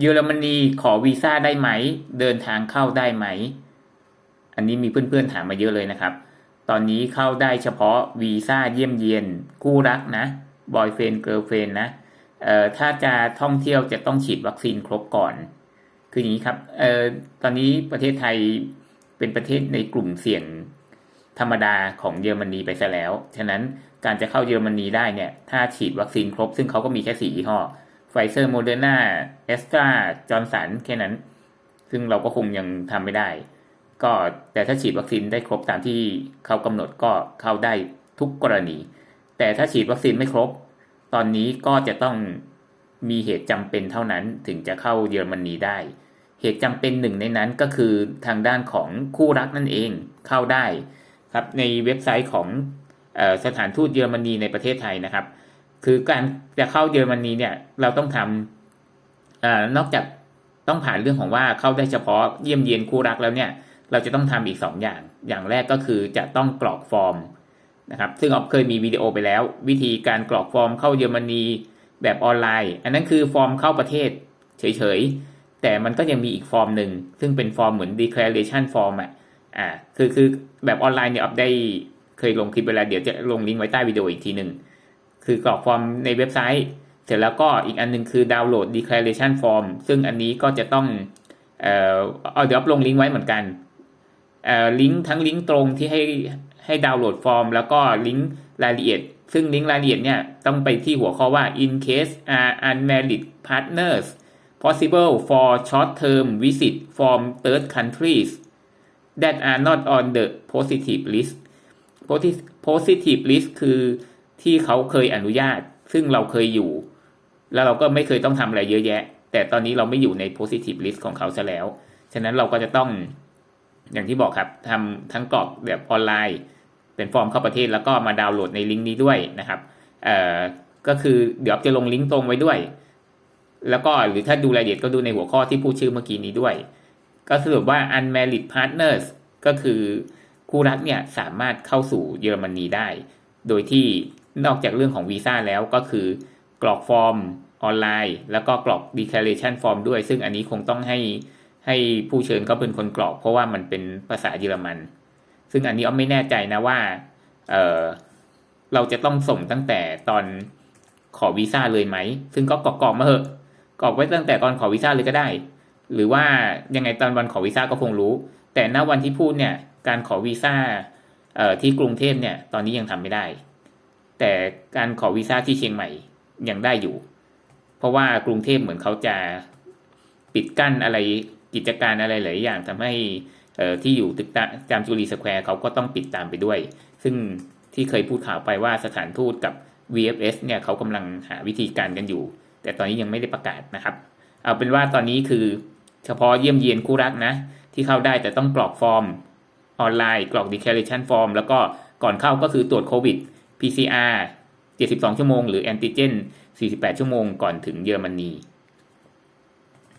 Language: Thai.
เยอรมนีขอวีซ่าได้ไหม เดินทางเข้าได้ไหม อันนี้มีเพื่อนๆถามมาเยอะเลยนะครับ ตอนนี้เข้าได้เฉพาะวีซ่าเยี่ยมเยียนคู่รักนะบอยเฟนเกิร์ลเฟนนะเอ่อถ้าจะท่องเที่ยวจะต้องฉีดวัคซีนครบก่อน คืออย่างนี้ครับเอ่อตอนนี้ประเทศไทยเป็นประเทศในกลุ่มเสี่ยงธรรมดาของเยอรมนีไปซะแล้ว ฉะนั้นการจะเข้าเยอรมนีได้เนี่ย ถ้าฉีดวัคซีนครบ ซึ่งเขาก็มีแค่สี่ยี่ห้อ เซอร์โมเดอร์นาเอสตราจอร์นสันแค่นั้น ซึ่งเราก็คงยังทำไม่ได้ ก็แต่ถ้าฉีดวัคซีนได้ครบตามที่เขากำหนดก็เข้าได้ทุกกรณี แต่ถ้าฉีดวัคซีนไม่ครบ ตอนนี้ก็จะต้องมีเหตุจำเป็นเท่านั้นถึงจะเข้าเยอรมนีได้ เหตุจำเป็นหนึ่งในนั้นก็คือทางด้านของคู่รักนั่นเองเข้าได้ครับในเว็บไซต์ของออสถานทูตเยอรมนีในประเทศไทยนะครับ คือการจะเข้าเยอรมนีเนี่ย เราต้องทำอนอกจากต้องผ่านเรื่องของว่าเข้าได้เฉพาะเยี่ยมเยียนคู่รักแล้วเนี่ย เราจะต้องทำอีก 2 อย่าง อย่างแรกก็คือจะต้องกรอกฟอร์มนะครับ ซึ่งออฟเคยมีวิดีโอไปแล้ว วิธีการกรอกฟอร์มเข้าเยอรมนีแบบออนไลน์ อันนั้นคือฟอร์มเข้าประเทศเฉยๆ แต่มันก็ยังมีอีกฟอร์มหนึ่ง ซึ่งเป็นฟอร์มเหมือน declaration form อะอ่าคือคือแบบออนไลน์เนี่ยออฟได้เคยลงคลิปไปแล้วเดี๋ยวจะลงลิงก์ไว้ใต้วิดีโออีกทีหนึ่ง คือกรอกฟอร์มในเว็บไซต์ เสร็จแล้วก็อีกอันหนึงคือดาวน์โหลด declaration form ซึ่งอันนี้ก็จะต้องเอ่อเอาเดี๋ยวลงลิงก์ไว้เหมือนกันเอ่อลิงก์ทั้งลิงก์ตรงที่ให้ให้ดาวน์โหลดฟอร์ม แล้วก็ลิงก์รายละเอียด ซึ่งลิงก์รายละเอียดเนี่ยต้องไปที่หัวข้อว่า in case are unmarried partners possible for short term visit from third countries that are not on the positive list positive list คือ ที่เขาเคยอนุญาต ซึ่งเราเคยอยู่ แล้วเราก็ไม่เคยต้องทำอะไรเยอะแยะ แต่ตอนนี้เราไม่อยู่ใน positive list ของเขาซะแล้ว ฉะนั้นเราก็จะต้องอย่างที่บอกครับทำทั้งกรอกแบบออนไลน์ เป็นฟอร์มเข้าประเทศแล้วก็มาดาวน์โหลดในลิงก์นี้ด้วยนะครับเอ่อก็คือเดี๋ยวจะลงลิงก์ตรงไว้ด้วย แล้วก็หรือถ้าดูรายละเอียดก็ดูในหัวข้อที่พูดชื่อเมื่อกี้นี้ด้วย ก็สรุปว่า unmarried partners ก็คือคู่รักเนี่ยสามารถเข้าสู่เยอรมนีได้ โดยที่ นอกจากเรื่องของวีซ่าแล้วก็คือกรอกฟอร์มออนไลน์ แล้วก็กรอก declaration form ด้วย ซึ่งอันนี้คงต้องให้ให้ผู้เชิญเขาเป็นคนกรอก เพราะว่ามันเป็นภาษาเยอรมัน ซึ่งอันนี้อ้อมไม่แน่ใจนะว่าเออเราจะต้องส่งตั้งแต่ตอนขอวีซ่าเลยไหม ซึ่งก็กรอกกรอกมาเหอะกรอกไว้ตั้งแต่ตอนขอวีซ่าเลยก็ได้ หรือว่ายังไงตอนวันขอวีซ่าก็คงรู้ แต่ณวันที่พูดเนี่ยการขอวีซ่าที่กรุงเทพเนี่ยตอนนี้ยังทำไม่ได้ แต่การขอวีซ่าที่เชียงใหม่ยังได้อยู่ เพราะว่ากรุงเทพเหมือนเขาจะปิดกั้นอะไรกิจการอะไรหลายอย่างทำให้ที่อยู่ตึกจามจุรีสแควร์เขาก็ต้องปิดตามไปด้วย ซึ่งที่เคยพูดข่าวไปว่าสถานทูตกับ VFS เนี่ยเขากำลังหาวิธีการกันอยู่ แต่ตอนนี้ยังไม่ได้ประกาศนะครับ เอาเป็นว่าตอนนี้คือเฉพาะเยี่ยมเยียนคู่รักนะ ที่เข้าได้แต่ต้องกรอกฟอร์มออนไลน์ กรอก declaration form แล้วก็ก่อนเข้าก็คือตรวจโควิด PCR 72 ชั่วโมง หรือแอนติเจน 48 ชั่วโมงก่อนถึงเยอรมนี